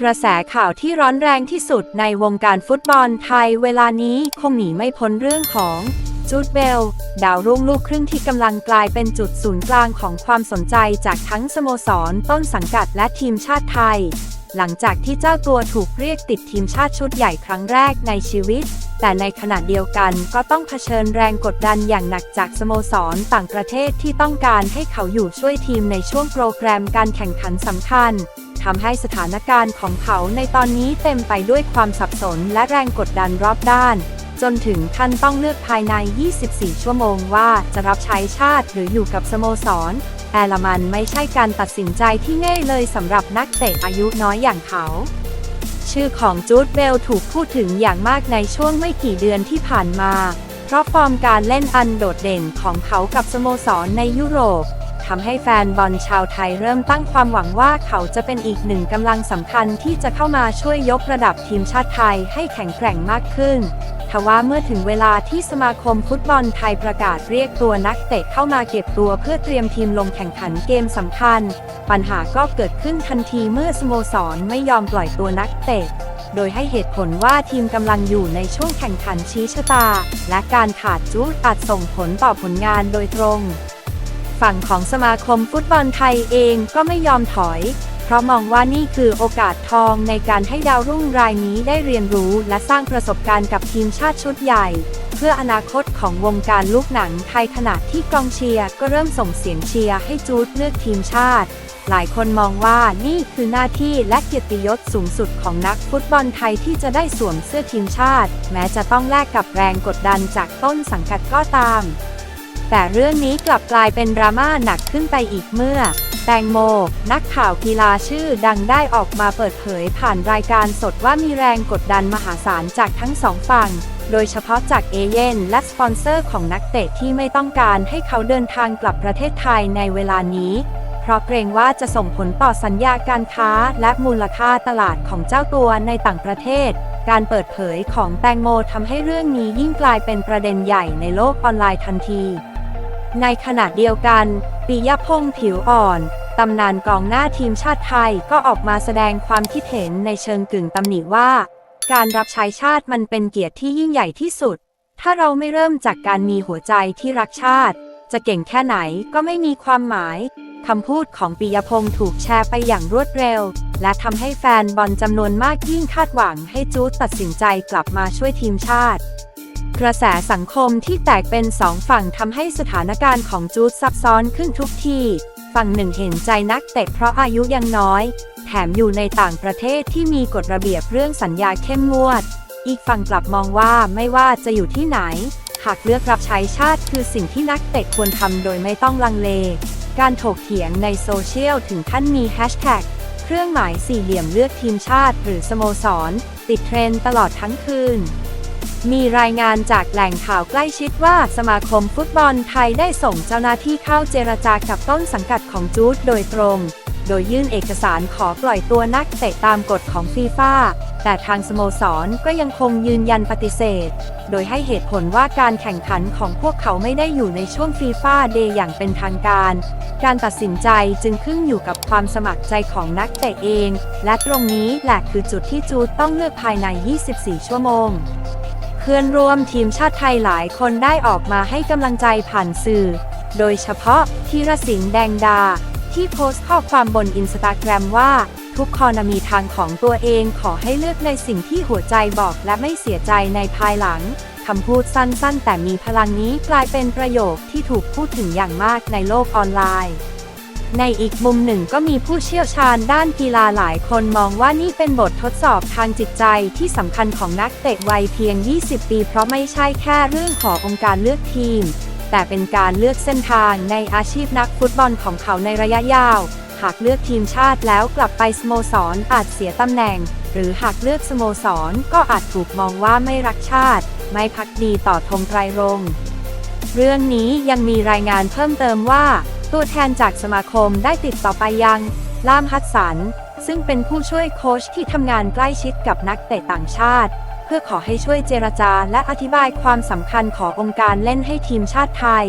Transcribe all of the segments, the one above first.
กระแสข่าวที่ร้อนแรงที่สุดในวงการฟุตบอลไทยเวลานี้คงหนีไม่พ้นเรื่องของจูดเบล ดาวรุ่งลูกครึ่งที่กำลังกลายเป็นจุดศูนย์กลางของความสนใจจากทั้งสโมสร ต้นสังกัดและทีมชาติไทย หลังจากที่เจ้าตัวถูกเรียกติดทีมชาติชุดใหญ่ครั้งแรกในชีวิต แต่ในขณะเดียวกันก็ต้องเผชิญแรงกดดันอย่างหนักจากสโมสรต่างประเทศที่ต้องการให้เขาอยู่ช่วยทีมในช่วงโปรแกรมการแข่งขันสำคัญ ทำให้สถานการณ์ของเขาในตอนนี้เต็มไปด้วยความสับสนและแรงกดดันรอบด้าน จนถึงขั้นต้องเลือกภายใน 24 ชั่วโมงว่าจะรับใช้ชาติหรืออยู่กับสโมสร แอลมันไม่ใช่การตัดสินใจที่ง่ายเลยสำหรับนักเตะอายุน้อยอย่างเขาชื่อของจูดเบลถูกพูดถึงอย่างมากในช่วงไม่กี่เดือนที่ผ่านมา เพราะฟอร์มการเล่นอันโดดเด่นของเขากับสโมสรในยุโรป ทำให้แฟนบอลชาวไทยเริ่มตั้งความหวังว่าเขาจะเป็นอีกหนึ่งกำลังสำคัญที่จะเข้ามาช่วยยกระดับทีมชาติไทยให้แข็งแกร่งมากขึ้นทว่าเมื่อถึงเวลาที่สมาคมฟุตบอลไทยประกาศเรียกตัวนักเตะเข้ามาเก็บตัวเพื่อเตรียมทีมลงแข่งขันเกมสำคัญ ปัญหาก็เกิดขึ้นทันทีเมื่อสโมสรไม่ยอมปล่อยตัวนักเตะโดยให้เหตุผลว่าทีมกำลังอยู่ในช่วงแข่งขันชี้ชะตา และการขาดจูดอาจส่งผลต่อผลงานโดยตรง ฝั่งของสมาคมฟุตบอลไทยเองก็ไม่ยอมถอย เพราะมองว่านี่คือโอกาสทองในการให้ดาวรุ่งรายนี้ได้เรียนรู้และสร้างประสบการณ์กับทีมชาติชุดใหญ่ เพื่ออนาคตของวงการลูกหนังไทยขณะที่กองเชียร์ก็เริ่มส่งเสียงเชียร์ให้จูดเลือกทีมชาติหลายคนมองว่านี่คือหน้าที่และเกียรติยศสูงสุดของนักฟุตบอลไทยที่จะได้สวมเสื้อทีมชาติ แม้จะต้องแลกกับแรงกดดันจากต้นสังกัดก็ตาม แต่เรื่องนี้กลับกลายเป็นดราม่าหนักขึ้นไปอีกเมื่อ แตงโม นักข่าวกีฬาชื่อดังได้ออกมาเปิดเผยผ่านรายการสดว่ามีแรงกดดันมหาศาลจากทั้งสองฝั่ง โดยเฉพาะจากเอเย่นและสปอนเซอร์ของนักเตะที่ไม่ต้องการให้เขาเดินทางกลับประเทศไทยในเวลานี้ เพราะเกรงว่าจะส่งผลต่อสัญญาการค้าและมูลค่าตลาดของเจ้าตัวในต่างประเทศการเปิดเผยของแตงโมทำให้เรื่องนี้ยิ่งกลายเป็นประเด็นใหญ่ในโลกออนไลน์ทันที ในขณะเดียวกันปิยพงษ์ผิวอ่อน ตำนานกองหน้าทีมชาติไทยก็ออกมาแสดงความคิดเห็นในเชิงกึ่งตำหนิว่า การรับใช้ชาติมันเป็นเกียรติที่ยิ่งใหญ่ที่สุด ถ้าเราไม่เริ่มจากการมีหัวใจที่รักชาติ จะเก่งแค่ไหนก็ไม่มีความหมายคำพูดของปิยพงษ์ถูกแชร์ไปอย่างรวดเร็ว และทำให้แฟนบอลจำนวนมากยิ่งคาดหวังให้จูดตัดสินใจกลับมาช่วยทีมชาติ กระแสสังคมที่แตกเป็นสองฝั่งทำให้สถานการณ์ของจูดซับซ้อนขึ้นทุกที ฝั่งหนึ่งเห็นใจนักเตะเพราะอายุยังน้อย แถมอยู่ในต่างประเทศที่มีกฎระเบียบเรื่องสัญญาเข้มงวด อีกฝั่งกลับมองว่าไม่ว่าจะอยู่ที่ไหน หากเลือกรับใช้ชาติคือสิ่งที่นักเตะควรทำโดยไม่ต้องลังเล การถกเถียงในโซเชียลถึงขั้นมีแฮชแท็กเครื่องหมายสี่เหลี่ยมเลือกทีมชาติ หรือสโมสร ติดเทรนตลอดทั้งคืน มีรายงานจากแหล่งข่าวใกล้ชิดว่าสมาคมฟุตบอลไทยได้ส่งเจ้าหน้าที่เข้าเจรจากับต้นสังกัดของจูดโดยตรง โดยยื่นเอกสารขอปล่อยตัวนักเตะตามกฎของฟีฟ่าแต่ทางสโมสรก็ยังคงยืนยันปฏิเสธ โดยให้เหตุผลว่าการแข่งขันของพวกเขาไม่ได้อยู่ในช่วงฟีฟ่าเดย์อย่างเป็นทางการ การตัดสินใจจึงขึ้นอยู่กับความสมัครใจของนักเตะเอง และตรงนี้แหละคือจุดที่จูดต้องเลือกภายใน 24 ชั่วโมง พื่อนร่วมทีมชาติไทยหลายคนได้ออกมาให้กำลังใจผ่านสื่อ โดยเฉพาะธีรศิลป์แดงดา ที่โพสต์ข้อความบนอินสตาแกรมว่า ทุกคนมีทางของตัวเองขอให้เลือกในสิ่งที่หัวใจบอกและไม่เสียใจในภายหลังคำพูดสั้นๆ แต่มีพลังนี้กลายเป็นประโยคที่ถูกพูดถึงอย่างมากในโลกออนไลน์ ในอีกมุมหนึ่งก็มีผู้เชี่ยวชาญด้านกีฬาหลายคนมองว่านี่เป็นบททดสอบทางจิตใจที่สำคัญของนักเตะวัยเพียง 20 ปี เพราะไม่ใช่แค่เรื่องขององค์การเลือกทีม แต่เป็นการเลือกเส้นทางในอาชีพนักฟุตบอลของเขาในระยะยาว หากเลือกทีมชาติแล้วกลับไปสโมสรอาจเสียตำแหน่ง หรือหากเลือกสโมสรก็อาจถูกมองว่าไม่รักชาติ ไม่พักดีต่อธงไตรรงเรื่องนี้ยังมีรายงานเพิ่มเติมว่า ตัวแทนจากสมาคมได้ติดต่อไปยัง ล่ามฮัตสัน ซึ่งเป็นผู้ช่วยโค้ชที่ทำงานใกล้ชิดกับนักเตะต่างชาติ เพื่อขอให้ช่วยเจรจาและอธิบายความสำคัญขององค์การเล่นให้ทีมชาติไทย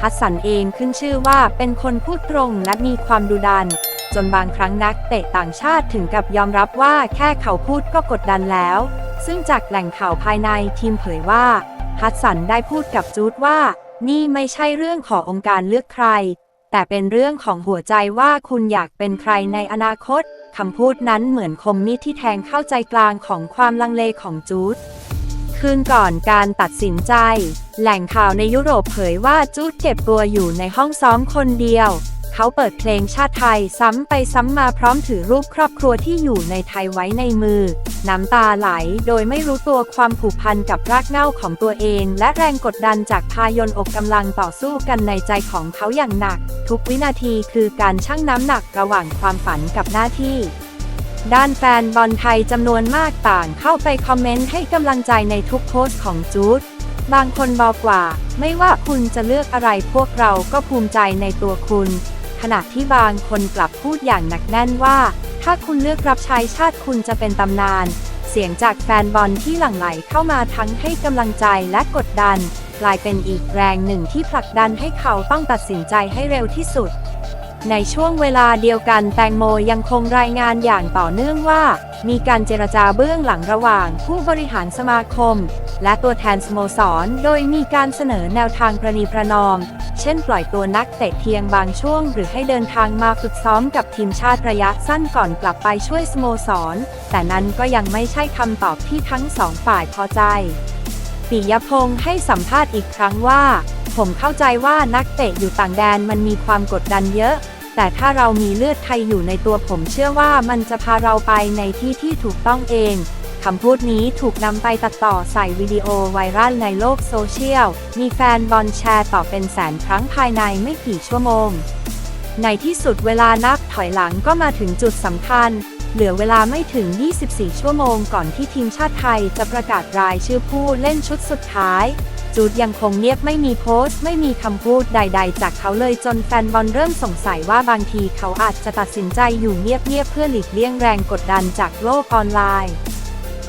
ฮัสสันเองขึ้นชื่อว่าเป็นคนพูดตรงและมีความดุดัน จนบางครั้งนักเตะต่างชาติถึงกับยอมรับว่าแค่เขาพูดก็กดดันแล้ว ซึ่งจากแหล่งข่าวภายในทีมเผยว่าฮัตสันได้พูดกับจูดว่า นี่ไม่ใช่เรื่องขององค์การเลือกใคร แต่เป็นเรื่องของหัวใจว่าคุณอยากเป็นใครในอนาคต คำพูดนั้นเหมือนคมมีดที่แทงเข้าใจกลางของความลังเลของจูดคืนก่อนการตัดสินใจ แหล่งข่าวในยุโรปเผยว่าจูดเก็บตัวอยู่ในห้องซ้อมคนเดียว เขาเปิดเพลงชาติไทยซ้ำไปซ้ำมาพร้อมถือรูปครอบครัวที่อยู่ในไทยไว้ในมือ น้ำตาไหลโดยไม่รู้ตัวความผูกพันกับรากเหง้าของตัวเอง และแรงกดดันจากพายนอกกำลังต่อสู้กันในใจของเขาอย่างหนัก ทุกวินาทีคือการชั่งน้ำหนักระหว่างความฝันกับหน้าที่ด้านแฟนบอลไทยจำนวนมากต่างเข้าไปคอมเมนต์ให้กำลังใจในทุกโพสต์ของจูด บางคนบอกว่า ไม่ว่าคุณจะเลือกอะไรพวกเราก็ภูมิใจในตัวคุณ ขณะที่บางคนกลับพูดอย่างหนักแน่นว่า ถ้าคุณเลือกรับใช้ชาติคุณจะเป็นตำนาน เสียงจากแฟนบอลที่หลั่งไหลเข้ามาทั้งให้กำลังใจและกดดัน กลายเป็นอีกแรงหนึ่งที่ผลักดันให้เขาต้องตัดสินใจให้เร็วที่สุด ในช่วงเวลาเดียวกันแตงโมยังคงรายงานอย่างต่อเนื่องว่า มีการเจรจาเบื้องหลังระหว่างผู้บริหารสมาคม และตัวแทนสโมสร โดยมีการเสนอแนวทางประนีประนอม เช่นปล่อยตัวนักเตะเพียงบางช่วง หรือให้เดินทางมาฝึกซ้อมกับทีมชาติระยะสั้นก่อนกลับไปช่วยสโมสร แต่นั้นก็ยังไม่ใช่คำตอบที่ทั้งสองฝ่ายพอใจปิยพงศ์ให้สัมภาษณ์อีกครั้งว่า ผมเข้าใจว่านักเตะอยู่ต่างแดนมันมีความกดดันเยอะ แต่ถ้าเรามีเลือดไทยอยู่ในตัวผมเชื่อว่ามันจะพาเราไปในที่ที่ถูกต้องเองคำพูดนี้ถูกนำไปตัดต่อใส่วิดีโอไวรัลในโลกโซเชียล มีแฟนบอลแชร์ต่อเป็นแสนครั้งภายในไม่กี่ชั่วโมง ในที่สุดเวลานับถอยหลังก็มาถึงจุดสำคัญ เหลือเวลาไม่ถึง 24 ชั่วโมงก่อนที่ทีมชาติไทยจะประกาศรายชื่อผู้เล่นชุดสุดท้าย จูดยังคงเงียบไม่มีโพสต์ ไม่มีคำพูดใด ๆ จากเขาเลยจนแฟนบอลเริ่มสงสัยว่าบางทีเขาอาจจะตัดสินใจอยู่เงียบๆเพื่อหลีกเลี่ยงแรงกดดันจากโลกออนไลน์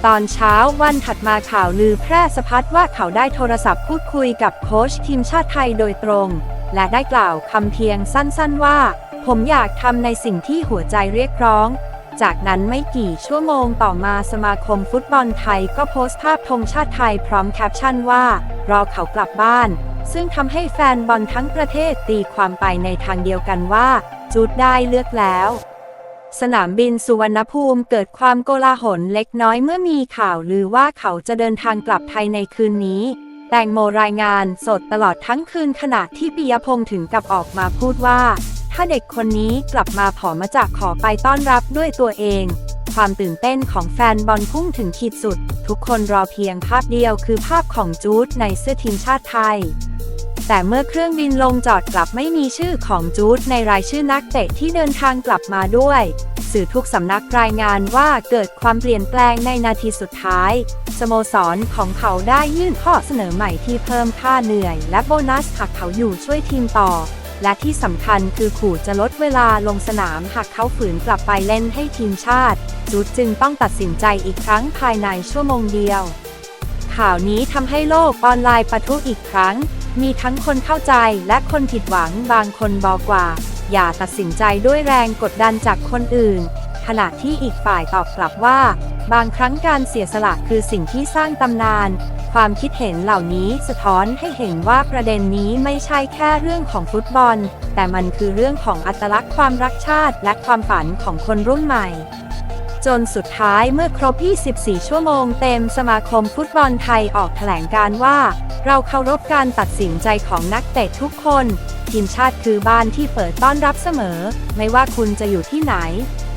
ตอนเช้าวันถัดมาข่าวลือแพร่สะพัดว่าเขาได้โทรศัพท์พูดคุยกับโค้ชทีมชาติไทยโดยตรง และได้กล่าวคำเพียงสั้นๆว่า ผมอยากทำในสิ่งที่หัวใจเรียกร้องจากนั้นไม่กี่ชั่วโมงต่อมาสมาคมฟุตบอลไทยก็โพสต์ภาพธงชาติไทยพร้อมแคปชั่นว่า รอเขากลับบ้าน ซึ่งทำให้แฟนบอลทั้งประเทศตีความไปในทางเดียวกันว่า จูดได้เลือกแล้วสนามบินสุวรรณภูมิเกิดความโกลาหลเล็กน้อยเมื่อมีข่าวลือว่าเขาจะเดินทางกลับไทยในคืนนี้ แตงโมรายงานสดตลอดทั้งคืนขณะที่ปิยพงษ์ถึงกับออกมาพูดว่า ถ้าเด็กคนนี้กลับมาผอมาจากขอไปต้อนรับด้วยตัวเอง ความตื่นเต้นของแฟนบอลพุ่งถึงขีดสุด ทุกคนรอเพียงภาพเดียวคือภาพของจูดในเสื้อทีมชาติไทย แต่เมื่อเครื่องบินลงจอดกลับไม่มีชื่อของจูดในรายชื่อนักเตะที่เดินทางกลับมาด้วย สื่อทุกสำนักรายงานว่าเกิดความเปลี่ยนแปลงในนาทีสุดท้าย สโมสรของเขาได้ยื่นข้อเสนอใหม่ที่เพิ่มค่าเหนื่อย และโบนัสหากเขาอยู่ช่วยทีมต่อ และที่สำคัญคือขู่จะลดเวลาลงสนามหากเขาฝืนกลับไปเล่นให้ทีมชาติจูดจึงต้องตัดสินใจอีกครั้งภายในชั่วโมงเดียว ข่าวนี้ทำให้โลกออนไลน์ปะทุอีกครั้ง มีทั้งคนเข้าใจและคนผิดหวังบางคนบอกว่า อย่าตัดสินใจด้วยแรงกดดันจากคนอื่น ขณะที่อีกฝ่ายตอบกลับว่า บางครั้งการเสียสละคือสิ่งที่สร้างตำนาน ความคิดเห็นเหล่านี้สะท้อนให้เห็นว่าประเด็นนี้ไม่ใช่แค่เรื่องของฟุตบอล แต่มันคือเรื่องของอัตลักษณ์ความรักชาติ และความฝันของคนรุ่นใหม่ จนสุดท้ายเมื่อครบ 24 ชั่วโมงเต็มสมาคมฟุตบอลไทยออกแถลงการว่า เราเคารพการตัดสินใจของนักเตะทุกคน ทีมชาติคือบ้านที่เปิดต้อนรับเสมอ ไม่ว่าคุณจะอยู่ที่ไหน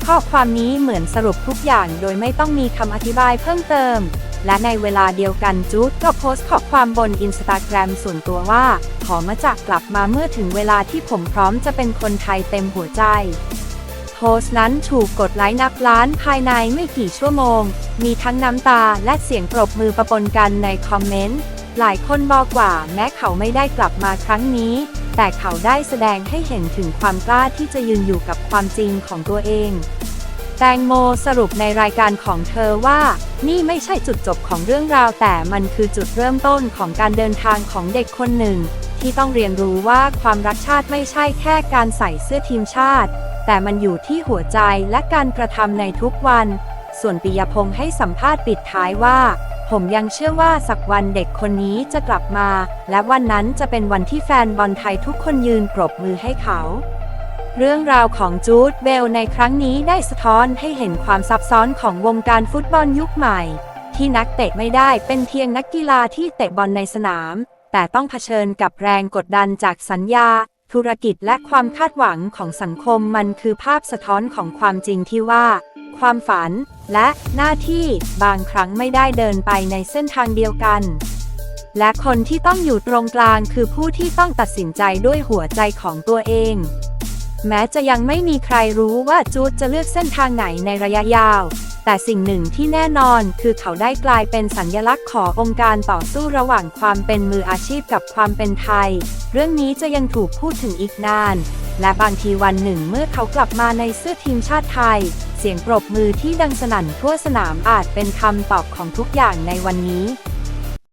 ข้อความนี้เหมือนสรุปทุกอย่างโดยไม่ต้องมีคำอธิบายเพิ่มเติม และในเวลาเดียวกันจูดก็โพสต์ข้อความบนอินสตาแกรมส่วนตัวว่า ขอมาจากกลับมาเมื่อถึงเวลาที่ผมพร้อมจะเป็นคนไทยเต็มหัวใจโพสต์นั้นถูกกดไลค์นับล้านภายในไม่กี่ชั่วโมง มีทั้งน้ำตาและเสียงปรบมือประปนกันในคอมเมนต์ หลายคนบอกว่าแม้เขาไม่ได้กลับมาครั้งนี้ แต่เขาได้แสดงให้เห็นถึงความกล้าที่จะยืนอยู่กับความจริงของตัวเอง แตงโมสรุปในรายการของเธอว่า นี่ไม่ใช่จุดจบของเรื่องราว แต่มันคือจุดเริ่มต้นของการเดินทางของเด็กคนหนึ่ง ที่ต้องเรียนรู้ว่าความรักชาติไม่ใช่แค่การใส่เสื้อทีมชาติ แต่มันอยู่ที่หัวใจและการกระทำในทุกวัน ส่วนปิยพงษ์ให้สัมภาษณ์ปิดท้ายว่า ผมยังเชื่อว่าสักวันเด็กคนนี้จะกลับมา และวันนั้นจะเป็นวันที่แฟนบอลไทยทุกคนยืนปรบมือให้เขา เรื่องราวของจูดเบลในครั้งนี้ได้สะท้อนให้เห็นความซับซ้อนของวงการฟุตบอลยุคใหม่ ที่นักเตะไม่ได้เป็นเพียงนักกีฬาที่เตะบอลในสนาม แต่ต้องเผชิญกับแรงกดดันจากสัญญา ธุรกิจและความคาดหวังของสังคมมันคือภาพสะท้อนของความจริงที่ว่า ความฝันและหน้าที่บางครั้งไม่ได้เดินไปในเส้นทางเดียวกันและคนที่ต้องอยู่ตรงกลางคือผู้ที่ต้องตัดสินใจด้วยหัวใจของตัวเอง แม้จะยังไม่มีใครรู้ว่าจูดจะเลือกเส้นทางไหนในระยะยาว แต่สิ่งหนึ่งที่แน่นอนคือเขาได้กลายเป็นสัญญลักษณ์ขององค์การต่อสู้ระหว่างความเป็นมืออาชีพกับความเป็นไทย เรื่องนี้จะยังถูกพูดถึงอีกนาน และบางทีวันหนึ่งเมื่อเขากลับมาในเสื้อทีมชาติไทย เสียงปรบมือที่ดังสนั่นทั่วสนามอาจเป็นคำตอบของทุกอย่างในวันนี้